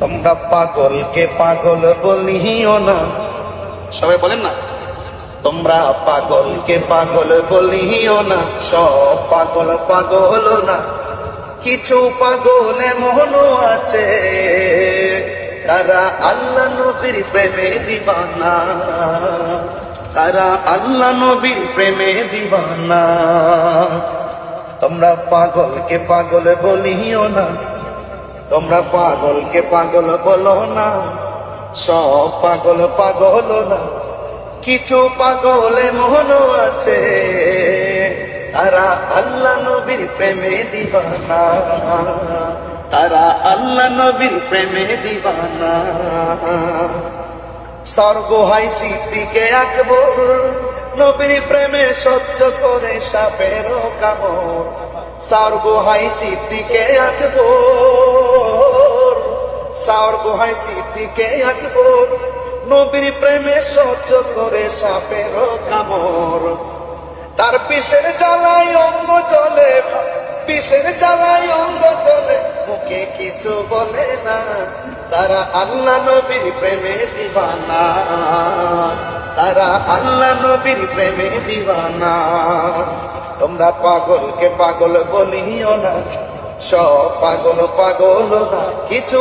তোমরা পাগলকে পাগল বলিও না। সবাই বলেন না? তোমরা পাগলকে পাগল বলিও না। সব পাগল পাগল না। কিছু পাগল এমন আছে, তারা আল্লাহ নবীর প্রেমে দিবানা। তারা আল্লাহ নবীর প্রেমে দিবানা। তোমরা পাগলকে পাগল বলিও না। তোমরা পাগলকে পাগল বলো না, সব পাগল পাগল না। কিছু পাগলে মন আছে, তারা আল্লাহ নবীর প্রেমে দিবানা। তারা আল্লাহ নবীর প্রেমে দিবানা। স্বর্গ হাই সিদ্দিকে আকবর, নবীর প্রেমে সহ্য করে সাপের কামড়। স্বর্গ হাই সিদ্দিকে আকবর। স্বর্গ হাই সিদ্দিকে আকবর। নবীর প্রেমে সহ্য করে সাপের কামড়। তার পিসের অঙ্গ চলে, পিসের অঙ্গ চলে, মুখে কিছু বলে না। তারা আল্লাহ নবীর প্রেমে দিবানা। তারা আল্লাহ নবীর প্রেমে দিবানা। তোমরা পাগলকে পাগল বলিও না, সব পাগল পাগল না, কিছু